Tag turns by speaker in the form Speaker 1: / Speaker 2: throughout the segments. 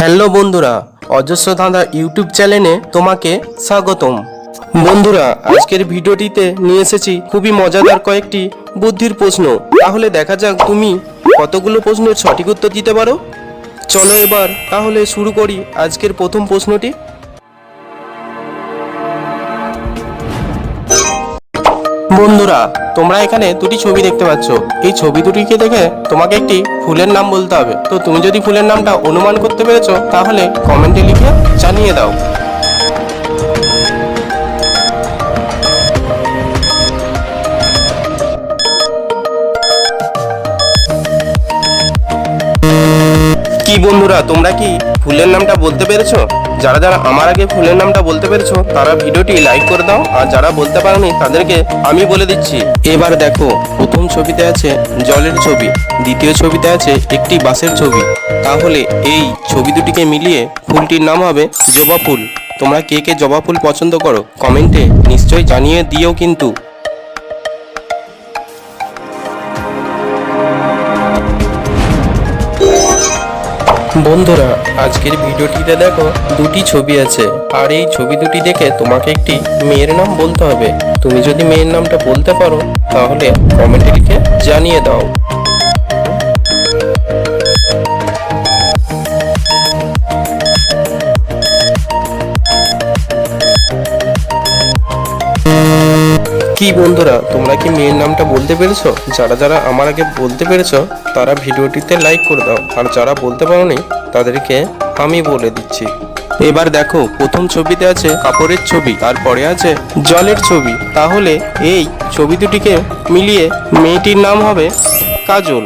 Speaker 1: Hello বন্ধুরা, অজস্র ধাঁধা ইউটিউব চ্যানেলে তোমাকে স্বাগতম। বন্ধুরা, আজকের ভিডিওটিতে নিয়ে এসেছি খুবই মজাদার কয়েকটি বুদ্ধির প্রশ্ন। তাহলে দেখা যাক তুমি কতগুলো প্রশ্নের সঠিক উত্তর দিতে পারো। চলো এবার তাহলে শুরু করি আজকের প্রথম প্রশ্নটি। বন্ধুরা, তোমরা এখানে দুটি ছবি দেখতে পাচ্ছ। এই ছবি দুটিকে দেখে তোমাকে একটি ফুলের নাম বলতে হবে। তো তুমি যদি ফুলের নামটা অনুমান করতে পেরেছ, তাহলে কমেন্টে লিখে জানিয়ে দাও। কি বন্ধুরা, তোমরা কি ফুলের নামটা বলতে পেরেছ? যারা যারা আমার আগে ফুলের নামটা বলতে পেরেছ, তারা ভিডিওটি লাইক করে দাও, আর যারা বলতে পারোনি, তাদেরকে আমি বলে দিচ্ছি। এবার দেখো, প্রথম ছবিতে আছে জলের ছবি, দ্বিতীয় ছবিতে আছে একটি বাসের ছবি। তাহলে এই ছবি দুটিকে মিলিয়ে ফুলটির নাম হবে জবা ফুল। তোমরা কে কে জবা ফুল পছন্দ করো, কমেন্টে নিশ্চয়ই জানিয়ে দিও কিন্তু। বন্ধুরা, আজকের ভিডিওটিতে দেখো দুটি ছবি আছে। আর এই ছবি দুটি দেখে তোমাকে একটি মেয়ের নাম বলতে হবে। তুমি যদি মেয়ের নামটা বলতে পারো, তাহলে কমেন্টে লিখে জানিয়ে দাও। কি বন্ধুরা, তোমরা কি মেয়ের নামটা বলতে পেরেছ? যারা যারা আমার আগে বলতে পেরেছ, তারা ভিডিওটিতে লাইক করে দাও। আর যারা বলতে পারোনি, তাদেরকে আমি বলে দিচ্ছি। এবার দেখো, প্রথম ছবিতে আছে কাপড়ের ছবি, তারপরে আছে জলের ছবি। তাহলে এই ছবি দুটিকে মিলিয়ে মেয়েটির নাম হবে কাজল।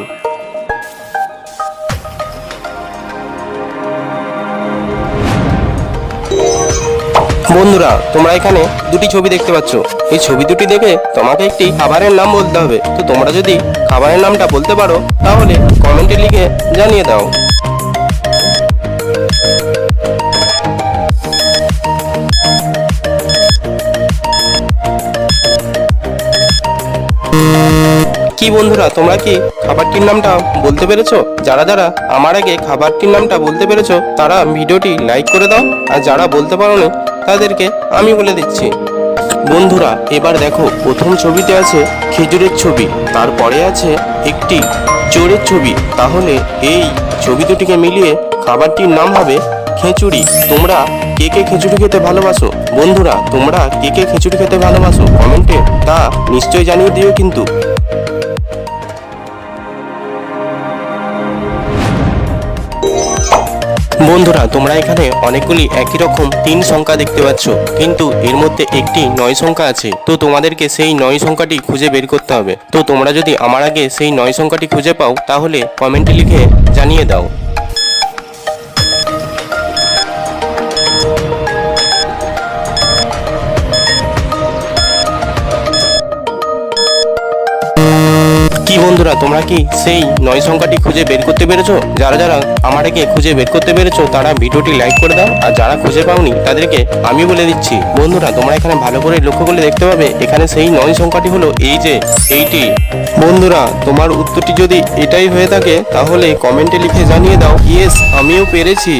Speaker 1: বন্ধুরা, তোমরা এখানে দুটি ছবি দেখতে পাচ্ছ। এই ছবি দুটি দেখে তোমাকে একটি খাবারের নাম বলতে হবে। তো তোমরা যদি খাবারের নামটা বলতে পারো, তাহলে কমেন্টে লিখে জানিয়ে দাও। কি বন্ধুরা, তোমরা কি খাবারটির নামটা বলতে পেরেছ? যারা যারা আমার আগে খাবারটির নামটা বলতে পেরেছ, তারা ভিডিওটি লাইক করে দাও। আর যারা বলতে পারোনি তাদেরকে আমি বলে দিচ্ছি। বন্ধুরা, এবার দেখো, প্রথম ছবিতে আছে খেজুরের ছবি, তারপরে আছে একটি চোরের ছবি। তাহলে এই ছবি দুটিকে মিলিয়ে খাবারটির নাম হবে খিচুড়ি। তোমরা কে কে খিচুড়ি খেতে ভালোবাসো? বন্ধুরা, তোমরা কে কে খিচুড়ি খেতে ভালোবাসো? কমেন্টে তা নিশ্চয়ই জানিয়ে দিও কিন্তু। বন্ধুরা, তোমরা এখানে অনেকগুলি একই রকম তিন সংখ্যা দেখতে পাচ্ছ, কিন্তু এর মধ্যে একটি নয় সংখ্যা আছে। তো তোমাদেরকে সেই নয় সংখ্যাটি খুঁজে বের করতে হবে। তো তোমরা যদি আমার আগে সেই নয় সংখ্যাটি খুঁজে পাও, তাহলে কমেন্টে লিখে জানিয়ে দাও। কি বন্ধুরা, তোমরা কি সেই নয় সংখ্যাটি খুঁজে বের করতে পেরেছ? যারা যারা আমার আগে খুঁজে বের করতে পেরেছ, তারা ভিডিওটি লাইক করে দাও, আর যারা খুঁজে পাওনি, তাদেরকে আমি বলে দিচ্ছি, বন্ধুরা, তোমরা এখানে ভালো করে লক্ষ্য করলে দেখতে পাবে, এখানে সেই নয় সংখ্যাটি হলো এই যে এইটি। বন্ধুরা, তোমার উত্তরটি যদি এটাই হয়ে থাকে, তাহলে কমেন্টে লিখে জানিয়ে দাও ইয়েস আমিও পেরেছি।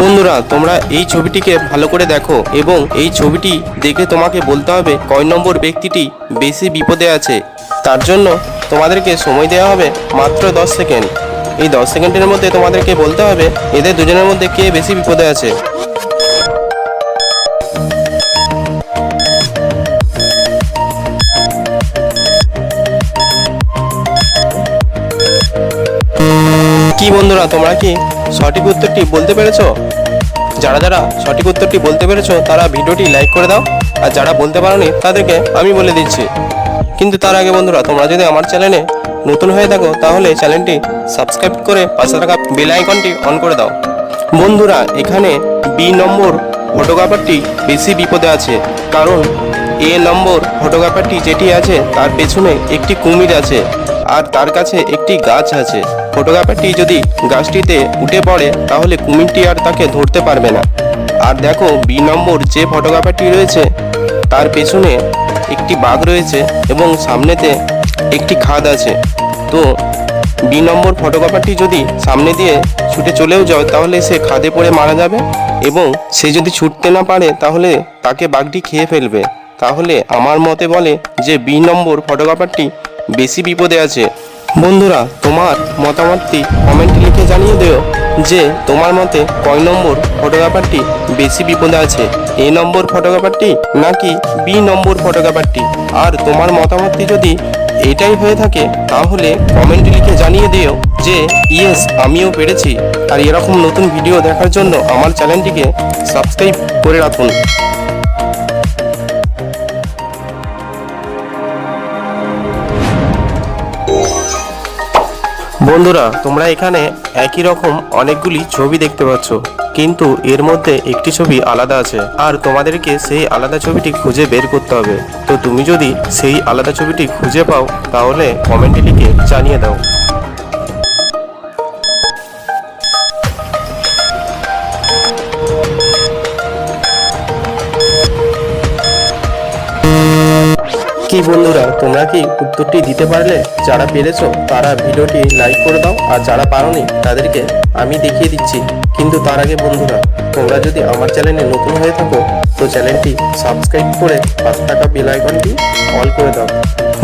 Speaker 1: বন্ধুরা, তোমরা এই ছবিটিকে ভালো করে দেখো এবং এই ছবিটি দেখে তোমাকে বলতে হবে কয় নম্বর ব্যক্তিটি বেশি বিপদে আছে। তার জন্য তোমাদেরকে সময় দেওয়া হবে মাত্র দশ সেকেন্ড। এই দশ সেকেন্ডের মধ্যে তোমাদেরকে বলতে হবে এদের দুজনের মধ্যে কে বেশি বিপদে আছে। কি বন্ধুরা, তোমরা কি সঠিক উত্তরটি বলতে পেরেছ? যারা যারা সঠিক উত্তরটি বলতে পেরেছ, তারা ভিডিওটি লাইক করে দাও। আর যারা বলতে পারোনি, তাদেরকে আমি বলে দিচ্ছি। কিন্তু তার আগে বন্ধুরা, তোমরা যদি আমার চ্যানেলে নতুন হয়ে থাকো, তাহলে চ্যানেলটি সাবস্ক্রাইব করে পাশে থাকা বেল আইকনটি অন করে দাও। বন্ধুরা, এখানে বি নম্বর ফটোগ্রাফারটি বেশি বিপদে আছে। কারণ এ নম্বর ফটোগ্রাফারটি যেটি আছে, তার পেছনে একটি কুমির আছে। আর তার কাছে একটি গাছ আছে। ফটোগ্রাফারটি যদি গাছটিতে উঠে পড়ে, তাহলে কুমিরটি আর তাকে ধরতে পারবে না। আর দেখো, বি নম্বর যে ফটোগ্রাফারটি রয়েছে, তার পেছনে একটি বাঘ রয়েছে এবং সামনেতে একটি খাদ আছে। তো, বি নম্বর ফটোগ্রাফারটি যদি সামনে দিয়ে ছুটে চলেও যায়, তাহলে সে খাদে পড়ে মারা যাবে এবং সে যদি ছুটতে না পারে, তাহলে তাকে বাঘটি খেয়ে ফেলবে। তাহলে আমার মতে বলে যে, বি নম্বর ফটোগ্রাফারটি বেশি বিপদে আছে। বন্ধুরা, তোমার মতামতটি কমেন্টে লিখে জানিয়ে দিও যে তোমার মতে কয় নম্বর ফটোগ্রাফারটি বেশি বিপদে আছে, এ নম্বর ফটোগ্রাফারটি নাকি বি নম্বর ফটোগ্রাফারটি? আর তোমার মতামতটি যদি এটাই হয়ে থাকে, তাহলে কমেন্টে লিখে জানিয়ে দিও যে, ইয়েস, আমিও পেরেছি। আর এরকম নতুন ভিডিও দেখার জন্য আমার চ্যানেলটিকে সাবস্ক্রাইব করে রাখুন। বন্ধুরা, তোমরা এখানে একই রকম অনেকগুলি ছবি দেখতে পাচ্ছ, কিন্তু এর মধ্যে একটি ছবি আলাদা আছে। আর তোমাদেরকে সেই আলাদা ছবিটি খুঁজে বের করতে হবে। তো তুমি যদি সেই আলাদা ছবিটি খুঁজে পাও, তাহলে কমেন্টে লিখে জানিয়ে দাও। কি বন্ধুরা, তোমরা কি উত্তরটি দিতে পারলে? যারা পেরেছ, তারা ভিডিওটি লাইক করে দাও, আর যারা পারোনি, তাদেরকে আমি দেখিয়ে দিচ্ছি। কিন্তু তার আগে বন্ধুরা, তোমরা যদি আমার চ্যানেলে নতুন হয়ে থাকো, তো চ্যানেলটি সাবস্ক্রাইব করে পাশে থাকা বেল আইকনটি অল করে দাও।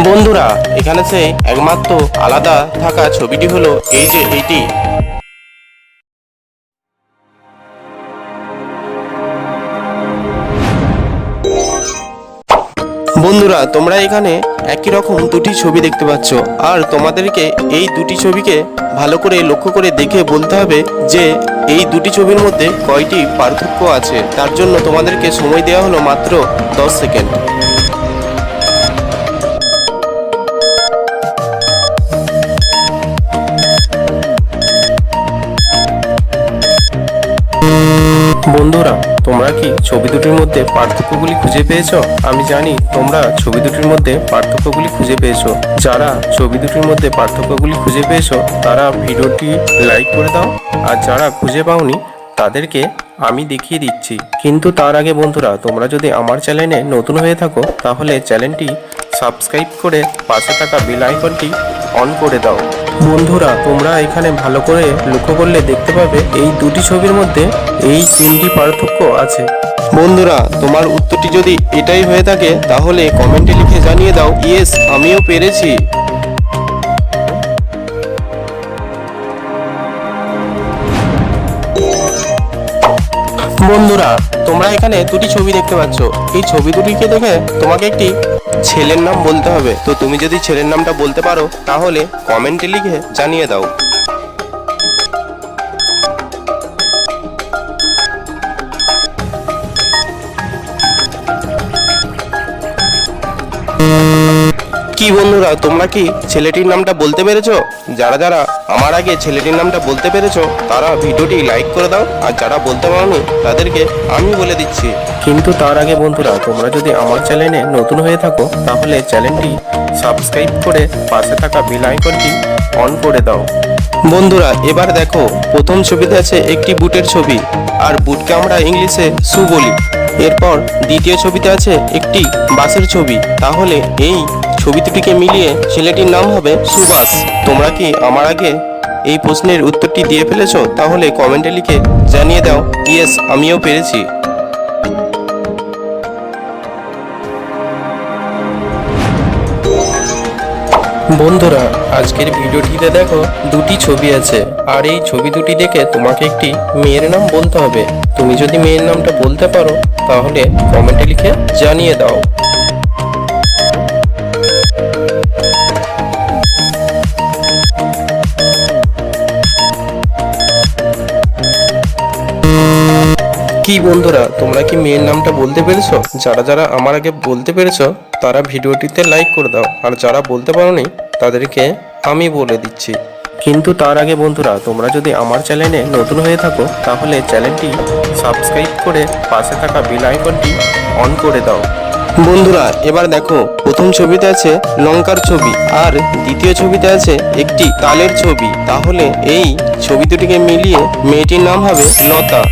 Speaker 1: বন্ধুরা, এখানে সে একমাত্র আলাদা থাকা ছবিটি হলো এই যে এইটি বন্ধুরা, তোমরা এখানে একই রকম দুটি ছবি দেখতে পাচ্ছ। আর তোমাদেরকে এই দুটি ছবিকে ভালো করে লক্ষ্য করে দেখে বলতে হবে যে, এই দুটি ছবির মধ্যে কয়টি পার্থক্য আছে। তার জন্য তোমাদেরকে সময় দেওয়া হলো মাত্র দশ সেকেন্ড। বন্ধুরা তোমরা কি ছবি দুটির মধ্যে পার্থক্যগুলি খুঁজে পেয়েছ? আমি জানি তোমরা ছবি দুটির মধ্যে পার্থক্যগুলি খুঁজে পেয়েছ। যারা ছবি দুটির মধ্যে পার্থক্যগুলি খুঁজে পেয়েছ, তারা ভিডিওটি লাইক করে দাও। আর যারা খুঁজে পাওনি, তাদেরকে আমি দেখিয়ে দিচ্ছি। কিন্তু তার আগে বন্ধুরা, তোমরা যদি আমার চ্যানেলে নতুন হয়ে থাকো, তাহলে চ্যানেলটি সাবস্ক্রাইব করে পাশে থাকা বেল আইকনটি অন করে দাও। বন্ধুরা তোমরা এখানে ভালো করে লক্ষ্য করলে দেখতে পাবে এই দুটি ছবির মধ্যে এই তিনটি পার্থক্য আছে। বন্ধুরা তোমার উত্তরটি যদি এটাই হয়ে থাকে তাহলে কমেন্টে লিখে জানিয়ে দাও। ইয়েস আমিও পেরেছি। বন্ধুরা তোমরা এখানে দুটি ছবি দেখতে পাচ্ছ। এই ছবি দুটিকে দেখে তোমাকে একটি ছেলের নাম বলতে হবে। তো তুমি যদি ছেলের নামটা বলতে পারো, তাহলে কমেন্টে লিখে জানিয়ে দাও। কি বন্ধুরা, তোমরা কি ছেলেটির নামটা বলতে পেরেছ? যারা যারা আমার আগে ছেলেটির নামটা বলতে পেরেছ, তারা ভিডিওটি লাইক করে দাও, আর যারা বলতে পারোনি, তাদেরকে আমি বলে দিচ্ছি। কিন্তু তার আগে বন্ধুরা, তোমরা যদি আমার চ্যানেলে নতুন হয়ে থাকো, তাহলে চ্যানেলটি সাবস্ক্রাইব করে পাশে থাকা বেল আইকনটি অন করে দাও। বন্ধুরা, এবার দেখো, প্রথম ছবিতে আছে একটি বুটের ছবি, আর বুটকে আমরা ইংলিশে শু বলি। এরপর দ্বিতীয় ছবিতে আছে একটি বাসের ছবি, তাহলে এই ছবি দুটিকে মিলিয়ে ছেলেটির নাম হবে সুভাষ। তোমরা কি আমার আগে এই প্রশ্নের উত্তরটি দিয়ে ফেলেছো? তাহলে কমেন্টে লিখে জানিয়ে দাও। ইয়েস, আমিও পেরেছি। বন্ধুরা, আজকের ভিডিওটিতে দেখো দুটি ছবি আছে। আর এই ছবি দুটি দেখে তোমাকে একটি মেয়ের নাম বলতে হবে। তুমি যদি মেয়ের নামটা বলতে পারো, তাহলে কমেন্টে লিখে জানিয়ে দাও। কি বন্ধুরা, তোমরা কি মেয়ের নামটা বলতে পেরেছ? যারা যারা আমার আগে বলতে পেরেছ, তারা ভিডিওটিতে লাইক করে দাও। আর যারা বলতে পারোনি, তাদেরকে আমি বলে দিচ্ছি। কিন্তু তার আগে বন্ধুরা, তোমরা যদি আমার চ্যানেলে নতুন হয়ে থাকো, তাহলে চ্যানেলটি সাবস্ক্রাইব করে পাশে থাকা বেল আইকনটি অন করে দাও। বন্ধুরা, এবার দেখো, প্রথম ছবিতে আছে লঙ্কার ছবি, আর দ্বিতীয় ছবিতে আছে একটি তালের ছবি। তাহলে এই ছবি দুটিকে মিলিয়ে মেয়েটির নাম হবে লতা।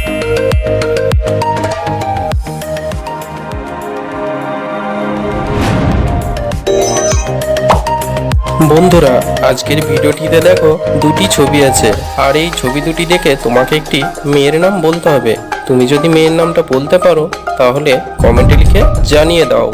Speaker 1: বন্ধুরা, আজকের ভিডিওটিতে দেখো দুটি ছবি আছে। আর এই ছবি দুটি দেখে তোমাকে একটি মেয়ের নাম বলতে হবে। তুমি যদি মেয়ের নামটা বলতে পারো, তাহলে কমেন্টে লিখে জানিয়ে দাও।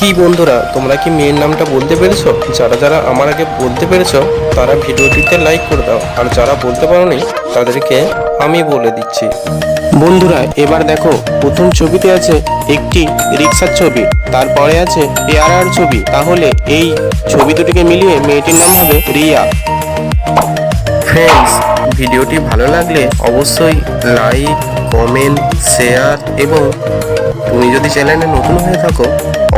Speaker 1: কি বন্ধুরা, তোমরা কি মেয়ের নামটা বলতে পেরেছ? যারা যারা আমার আগে বলতে পেরেছ, তারা ভিডিওটিতে লাইক করে দাও। আর যারা বলতে পারোনি, তাদেরকে আমি বলে দিচ্ছি। বন্ধুরা, এবার দেখো, প্রথম ছবিতে আছে একটি রিক্সার ছবি, তারপরে আছে পেয়ারার ছবি। তাহলে এই ছবি দুটিকে মিলিয়ে মেয়েটির নাম হবে রিয়া। ফ্রেন্ডস ভিডিওটি ভালো লাগলে অবশ্যই লাইক কমেন্ট শেয়ার এবং তুমি যদি চ্যানেলে নতুন হয়ে থাকো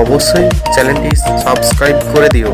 Speaker 1: অবশ্যই চ্যানেলটি সাবস্ক্রাইব করে দিও।